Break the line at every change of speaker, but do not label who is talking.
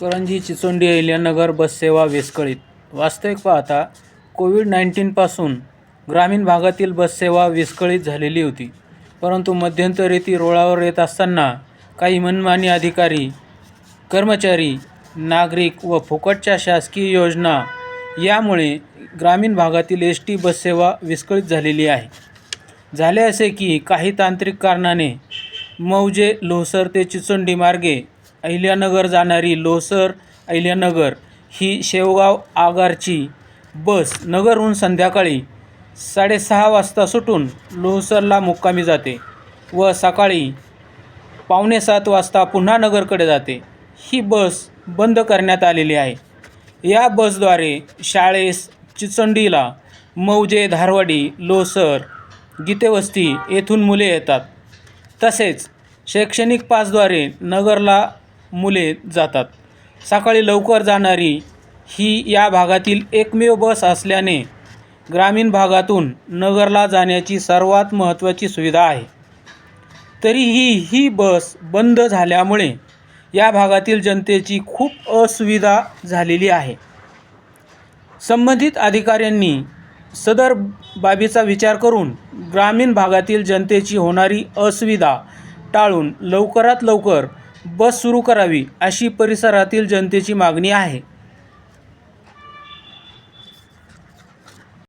करंजी चिचोंडी अहिल्यानगर बससेवा विस्कळीत. वास्तविक पाहता कोविड नाईन्टीनपासून ग्रामीण भागातील बससेवा विस्कळीत झालेली होती. परंतु मध्यंतरी ती रुळावर येत असताना काही मनमानी अधिकारी कर्मचारी नागरिक व फुकटच्या शासकीय योजना यामुळे ग्रामीण भागातील एस टी बससेवा विस्कळीत झालेली आहे. झाले असे की काही तांत्रिक कारणाने मौजे लोहसर ते चिचोंडी मार्गे अहिल्यानगर जाणारी लोसर अहिल्यानगर ही शेवगाव आगारची बस नगरहून संध्याकाळी साडेसहा वाजता सुटून लोहसरला मुक्कामी जाते व सकाळी पावणे सात वाजता पुन्हा नगरकडे जाते. ही बस बंद करण्यात आलेली आहे. या बसद्वारे शाळेस चिचंडीला मौजे धारवाडी लोसर गीतेवस्ती येथून मुले येतात. तसेच शैक्षणिक पासद्वारे नगरला मुले जातात. सकाळी लवकर जाणारी ही या भागातील एकमेव बस असल्याने ग्रामीण भागातून नगरला जाण्याची सर्वात महत्त्वाची सुविधा आहे. तरीही ही बस बंद झाल्यामुळे या भागातील जनतेची खूप असुविधा झालेली आहे. संबंधित अधिकाऱ्यांनी सदर बाबीचा विचार करून ग्रामीण भागातील जनतेची होणारी असुविधा टाळून लवकरात लवकर बस सुरू करावी अशी परिसरातील जनतेची मागणी आहे.